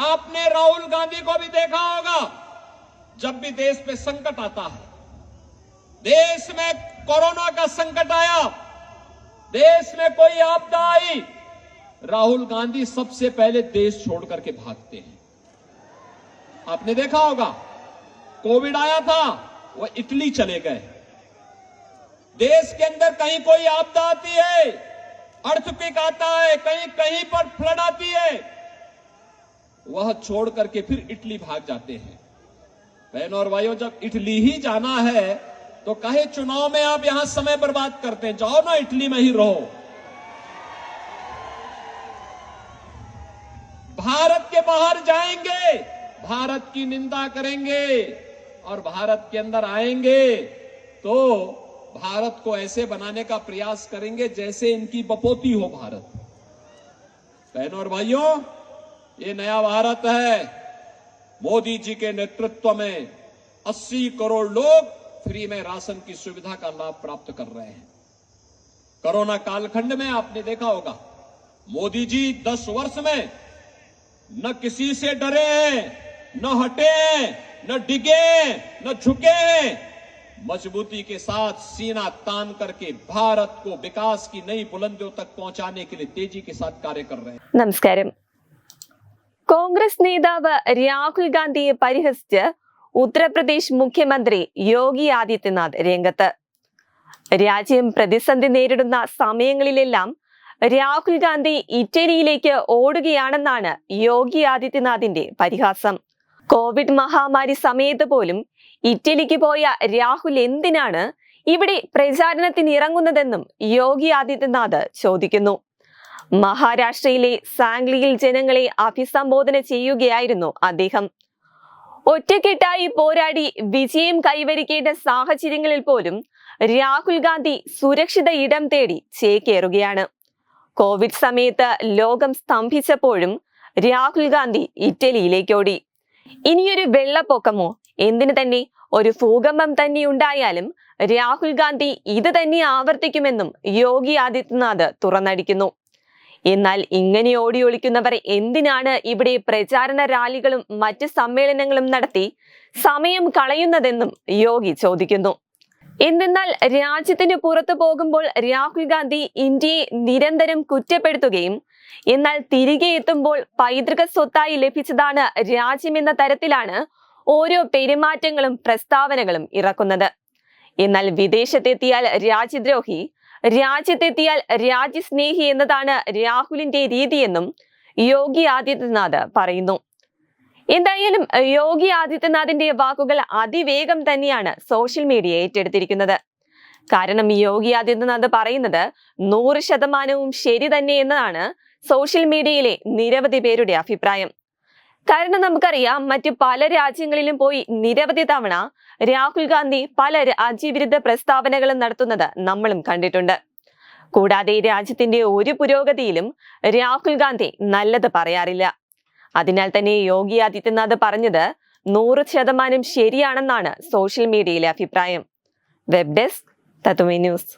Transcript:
आपने राहुल गांधी को भी देखा होगा, जब भी देश पे संकट आता है। देश में कोरोना का संकट आया, देश में कोई आपदा आई, राहुल गांधी सबसे पहले देश छोड़ करके भागते हैं। आपने देखा होगा, कोविड आया था, वो इटली चले गए। देश के अंदर कहीं कोई आपदा आती है, अर्थक्विक आता है कहीं कहीं पर फ्लड आती है वह छोड़ करके फिर इटली भाग जाते हैं। बहनों और भाइयों, जब इटली ही जाना है तो कहे, चुनाव में आप यहाँ समय बर्बाद करते हैं। जाओ ना इटली में ही रहो। भारत के बाहर जाएँगे, भारत की निंदा करेंगे और भारत के अंदर आएँगे तो भारत को ऐसे बनाने का प्रयास करेंगे जैसे इनकी बपोती हो भारत। बहनों और भाइयों ये नया भारत है। मोदी जी के नेतृत्व में 80 करोड़ लोग फ्री में राशन की सुविधा का लाभ प्राप्त कर रहे हैं। कोरोना कालखंड में आपने देखा होगा, मोदी जी 10 वर्ष में न किसी से डरे, न हटे, न डिगे, न झुके। मजबूती के साथ सीना तान करके भारत को विकास की नई बुलंदियों तक पहुँचाने के लिए तेज़ी के साथ कार्य कर रहे हैं। नमस्कार। കോൺഗ്രസ് നേതാവ് രാഹുൽ ഗാന്ധിയെ പരിഹസിച്ച് ഉത്തർപ്രദേശ് മുഖ്യമന്ത്രി യോഗി ആദിത്യനാഥ് രംഗത്ത്. രാജ്യം പ്രതിസന്ധി നേരിടുന്ന സമയങ്ങളിലെല്ലാം രാഹുൽ ഗാന്ധി ഇറ്റലിയിലേക്ക് ഓടുകയാണെന്നാണ് യോഗി ആദിത്യനാഥിന്റെ പരിഹാസം. കോവിഡ് മഹാമാരി സമയത്ത് പോലും ഇറ്റലിക്ക് പോയ രാഹുൽ എന്തിനാണ് ഇവിടെ പ്രചാരണത്തിന് ഇറങ്ങുന്നതെന്നും യോഗി ആദിത്യനാഥ് ചോദിക്കുന്നു. മഹാരാഷ്ട്രയിലെ സാംഗ്ലിയിൽ ജനങ്ങളെ അഭിസംബോധന ചെയ്യുകയായിരുന്നു അദ്ദേഹം. ഒറ്റക്കെട്ടായി പോരാടി വിജയം കൈവരിക്കേണ്ട സാഹചര്യങ്ങളിൽ പോലും രാഹുൽ ഗാന്ധി സുരക്ഷിത ഇടം തേടി ചേക്കേറുകയാണ്. കോവിഡ് സമയത്ത് ലോകം സ്തംഭിച്ചപ്പോഴും രാഹുൽ ഗാന്ധി ഇറ്റലിയിലേക്കോടി ഇനിയൊരു വെള്ളപ്പൊക്കമോ? എന്തിനു തന്നെ? ഒരു ഭൂകമ്പം തന്നെ ഉണ്ടായാലും രാഹുൽ ഗാന്ധി ഇത് തന്നെ ആവർത്തിക്കുമെന്നും യോഗി ആദിത്യനാഥ് തുറന്നടിക്കുന്നു. എന്നാൽ ഇങ്ങനെ ഓടി ഒളിക്കുന്നവർ എന്തിനാണ് ഇവിടെ പ്രചാരണ റാലികളും മറ്റ് സമ്മേളനങ്ങളും നടത്തി സമയം കളയുന്നതെന്നും യോഗി ചോദിക്കുന്നു. എന്തെന്നാൽ രാജ്യത്തിന് പുറത്തു പോകുമ്പോൾ രാഹുൽ ഗാന്ധി ഇന്ത്യയെ നിരന്തരം കുറ്റപ്പെടുത്തുകയും എന്നാൽ തിരികെ എത്തുമ്പോൾ പൈതൃക സ്വത്തായി ലഭിച്ചതാണ് രാജ്യമെന്ന തരത്തിലാണ് ഓരോ പെരുമാറ്റങ്ങളും പ്രസ്താവനകളും ഇറക്കുന്നത്. എന്നാൽ വിദേശത്തെത്തിയാൽ രാജ്യദ്രോഹി രാജ്യത്തെത്തിയാൽ രാജ്യസ്നേഹി എന്നതാണ് രാഹുലിന്റെ രീതിയെന്നും യോഗി ആദിത്യനാഥ് പറയുന്നു. എന്തായാലും യോഗി ആദിത്യനാഥിന്റെ വാക്കുകൾ അതിവേഗം തന്നെയാണ് സോഷ്യൽ മീഡിയ ഏറ്റെടുത്തിരിക്കുന്നത്. കാരണം യോഗി ആദിത്യനാഥ് പറയുന്നത് നൂറ് ശതമാനവും ശരി തന്നെ എന്നതാണ് സോഷ്യൽ മീഡിയയിലെ നിരവധി പേരുടെ അഭിപ്രായം. കാരണം നമുക്കറിയാം മറ്റു പല രാജ്യങ്ങളിലും പോയി നിരവധി തവണ രാഹുൽ ഗാന്ധി പല രാജ്യവിരുദ്ധ പ്രസ്താവനകളും നടത്തുന്നത് നമ്മളും കണ്ടിട്ടുണ്ട്. കൂടാതെ രാജ്യത്തിന്റെ ഒരു പുരോഗതിയിലും രാഹുൽ ഗാന്ധി നല്ലത് പറയാറില്ല. അതിനാൽ തന്നെ യോഗി ആദിത്യനാഥ് പറഞ്ഞത് നൂറ് ശതമാനം ശരിയാണെന്നാണ് സോഷ്യൽ മീഡിയയിലെ അഭിപ്രായം. Web desk Tatwamayi news.